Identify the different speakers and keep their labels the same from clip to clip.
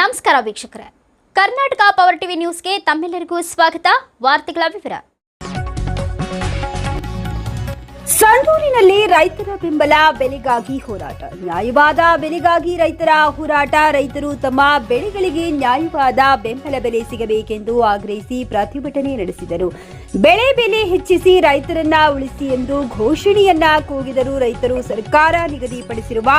Speaker 1: ನಮಸ್ಕಾರ ವೀಕ್ಷಕರೇ. Karnataka power TV ನ್ಯೂಸ್ಗೆ ತಮ್ಮೆಲ್ಲರಿಗೂ ಸ್ವಾಗತ. ವಾರ್ತೆಗಳ ವಿವರ.
Speaker 2: ಸಂಡೂರಿನಲ್ಲಿ ರೈತರ ಬೆಂಬಲ, ಬೆಲೆಗಾಗಿ ಹೋರಾಟ. ನ್ಯಾಯವಾದ, ಬೆಲೆಗಾಗಿ ರೈತರ ಹೋರಾಟ. ರೈತರು ತಮ್ಮ ಬೆಳೆಗಳಿಗೆ ನ್ಯಾಯವಾದ ಬೆಂಬಲ ಬೆಲೆ ಸಿಗಬೇಕೆಂದು ಆಗ್ರಹಿಸಿ ಪ್ರತಿಭಟನೆ ನಡೆಸಿದರು. ಬೆಳೆ ಬೆಲೆ ಹೆಚ್ಚಿಸಿ ರೈತರನ್ನ ಉಳಿಸಿ ಎಂದು ಘೋಷಣೆಯನ್ನ ಕೂಗಿದರೂ ರೈತರು ಸರ್ಕಾರ ನಿಗದಿಪಡಿಸಿರುವ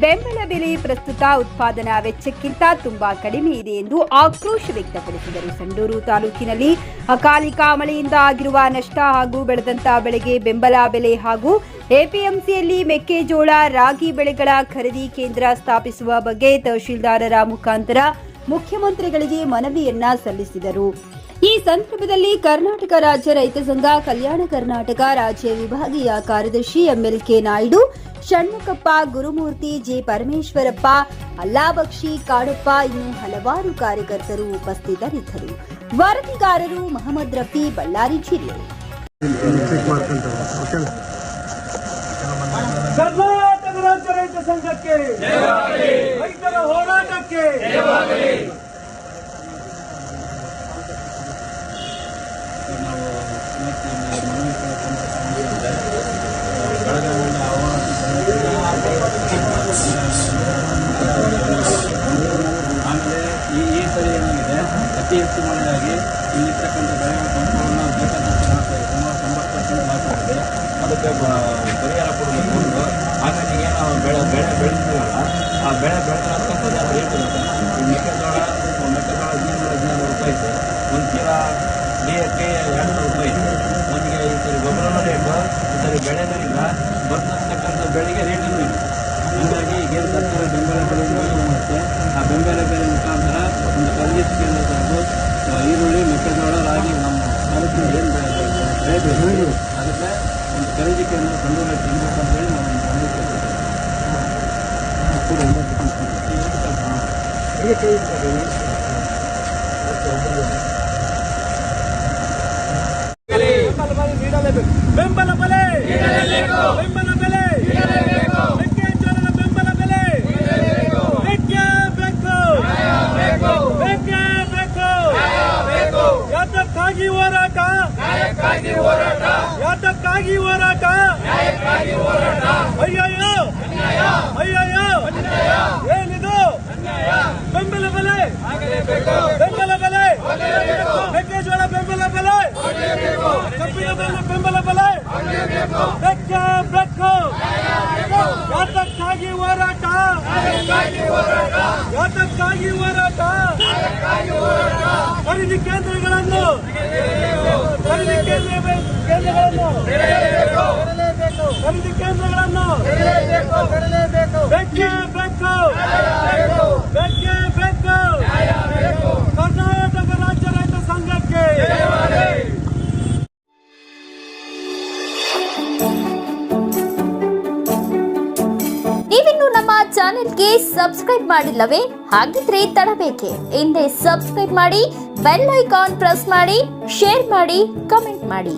Speaker 2: ಬೆಂಬಲ ಬೆಲೆ ಪ್ರಸ್ತುತ ಉತ್ಪಾದನಾ ವೆಚ್ಚಕ್ಕಿಂತ ತುಂಬಾ ಕಡಿಮೆ ಇದೆ ಎಂದು ಆಕ್ರೋಶ ವ್ಯಕ್ತಪಡಿಸಿದರು. ಸಂಡೂರು ತಾಲೂಕಿನಲ್ಲಿ ಅಕಾಲಿಕ ಮಳೆಯಿಂದ ಆಗಿರುವ ನಷ್ಟ ಹಾಗೂ ಬೆಳೆದಂತಹ ಬೆಳೆಗೆ ಬೆಂಬಲ ಬೆಲೆ ಹಾಗೂ ಎಪಿಎಂಸಿಯಲ್ಲಿ ಮೆಕ್ಕೆಜೋಳ, ರಾಗಿ ಬೆಳೆಗಳ ಖರೀದಿ ಕೇಂದ್ರ ಸ್ಥಾಪಿಸುವ ಬಗ್ಗೆ ತಹಶೀಲ್ದಾರರ ಮುಖಾಂತರ ಮುಖ್ಯಮಂತ್ರಿಗಳಿಗೆ ಮನವಿಯನ್ನ ಸಲ್ಲಿಸಿದರು. ಸಂದರ್ಭದಲ್ಲಿ ಕರ್ನಾಟಕ ರಾಜ್ಯ ರೈತ ಸಂಘ, ಕಲ್ಯಾಣ ಕರ್ನಾಟಕ ರಾಜ್ಯ ವಿಭಾಗೀಯ ಕಾರ್ಯದರ್ಶಿ ಎಂಎಲ್ಕೆ ನಾಯ್ಡು, ಷಣ್ಮುಖಪ್ಪ, ಗುರುಮೂರ್ತಿ ಜಿ ಪರಮೇಶ್ವರಪ್ಪ, ಅಲ್ಲಾಬಕ್ಷಿ ಕಾಡಪ್ಪ ಇನ್ನು ಹಲವಾರು ಕಾರ್ಯಕರ್ತರು ಉಪಸ್ಥಿತರಿದ್ದರು. ವರದಿಗಾರರು ಮಹಮ್ಮದ್ ರಫಿ ಬಳ್ಳಾರಿ ಜಿಲ್ಲೆ
Speaker 3: ಕರ್ನಾಟಕ ರಾಜ್ಯ ರೈತ ಸಂಘಕ್ಕೆ, ರೈತರ ಹೋರಾಟಕ್ಕೆ
Speaker 4: ಏನಾಗಿದೆ ಅತಿ ಹೆಚ್ಚು ಮಳೆಯಾಗಿ ಇಲ್ಲಿರ್ತಕ್ಕಂಥ ಬೆಳೆಗಳ ಸಂಪೂರ್ಣ ಬೇಕಾದಷ್ಟು ಇದೆ ಸುಮಾರು ತೊಂಬತ್ತು ಪರ್ಸೆಂಟ್ ನಾಶ ಆಗಿದೆ ಅದಕ್ಕೆ ಪರಿಹಾರ ಕೊಡಬೇಕು ಒಂದು ಹಾಗಾಗಿ ಏನು ಬೆಳೆ ಬೆಳೆ ಬೆಳೆಸ್ತೀವಲ್ಲ ಆ ಬೆಳೆ ಬೆಳೆದಿರೋದಕ್ಕಂತ ರೇಟ್ ಇರುತ್ತೆ ಈ ಮೆಕ್ಕೆಜೋಳ ಹದಿನೈದು ಹದಿನಾರು ರೂಪಾಯಿ ಇದೆ ಒಂದು ಚೀಲ ಡಿ ಎಸ್ ಕೆ ಎರಡು ನೂರು ರೂಪಾಯಿ ಇದೆ ನಮಗೆ ಈ ಸರಿ ಗೊಬ್ಬರನೂ ರೇಟು ಈ ಸರಿ ಬೆಳೆನೂ ಇಲ್ಲ ಬರ್ತಕ್ಕಂಥ ಬೆಳೆಗೆ ರೇಟೂ ಇಲ್ಲ ಹೀಗಾಗಿ ಈಗೇನು ಸರ್ಕಾರ ಬೆಂಬಲ ಬೆಲೆ ಯೋಜನೆ ಮಾಡುತ್ತೆ ಆ ಬೆಂಬಲ ಬೆಲೆ ಮುಖಾಂತರ ಒಂದು ಖರೀದಿ ಕೇಂದ್ರ ತಂದು ಆ, ಈರುಳ್ಳಿ ಮೆಕ್ಕೆಜೋಳ ರಾಗಿ ನಮ್ಮ ತಾಲೂಕಿನ ಏನು ಬೆಳೆ ಬೆಳೆ ಅದಕ್ಕೆ ಒಂದು ಖರೀದಿಕೆಯನ್ನು ತೆಗಿಬೇಕು ಅಂತ ಹೇಳಿ ನಾವು ಒಂದು ಕೊಟ್ಟಿದ್ದೇವೆ.
Speaker 3: ಬೆಂಬಲ ಬೆಲೆ ನೀಡಲೇಬೇಕು ಬೆಂಬಲ ಬೆಲೆ ಬೆಂಬಲ ಬೆಲೆ ಮೆಕ್ಕೆಜೋಳದ ಬೆಂಬಲ ಬೆಲೆ ಬೇಕೇ ಬೇಕು ಬೇಕೇ ಬೇಕು ಯಾತಕ್ಕಾಗಿ ಹೋರಾಟ ಯಾತಕ್ಕಾಗಿ ಹೋರಾಟ. ಅಯ್ಯಯ್ಯೋ. ಅಯ್ಯಯ್ಯೋ. ಏನಿದು? ಬೆಂಬಲ ಬೆಲೆ. ಬೆಂಬಲ ಬೆಲೆ. ಮೆಕ್ಕೆಜೋಳ ಬೆಂಬಲ ಬೆಲೆ. ಕಬ್ಬಿನ ಬೆಲೆ ಬೆಂಬಲ ಬೆಲೆ. ಬೆಕ್ಕ. ಬೆಕ್ಕು ಯಾತಕ್ಕಾಗಿ ಹೋರಾಟ? ಯಾತಕ್ಕಾಗಿ ಹೋರಾಟ? ಖರೀದಿ ಕೇಂದ್ರಗಳನ್ನು. ಖರೀದಿ ಕೇಂದ್ರ ಕೇಂದ್ರಗಳನ್ನು ಖರೀದಿ ಕೇಂದ್ರಗಳನ್ನು ಬೆಕ್ಕೆ ಬೆಕ್ಕು ಬೆಕ್ಕೆ ಬೆಕ್ಕು ಕರ್ನಾಟಕ ರಾಜ್ಯ ರೈತ ಸಂಘಕ್ಕೆ.
Speaker 1: ನೀವಿನ್ನು ನಮ್ಮ ಚಾನೆಲ್ಗೆ ಸಬ್ಸ್ಕ್ರೈಬ್ ಮಾಡಿಲ್ಲವೇ? ಹಾಗಿದ್ರೆ ತಡಬೇಕೆ. ಹಿಂದೆ ಸಬ್ಸ್ಕ್ರೈಬ್ ಮಾಡಿ ಬೆಲ್ ಐಕಾನ್ ಪ್ರೆಸ್ ಮಾಡಿ ಶೇರ್ ಮಾಡಿ ಕಮೆಂಟ್ ಮಾಡಿ.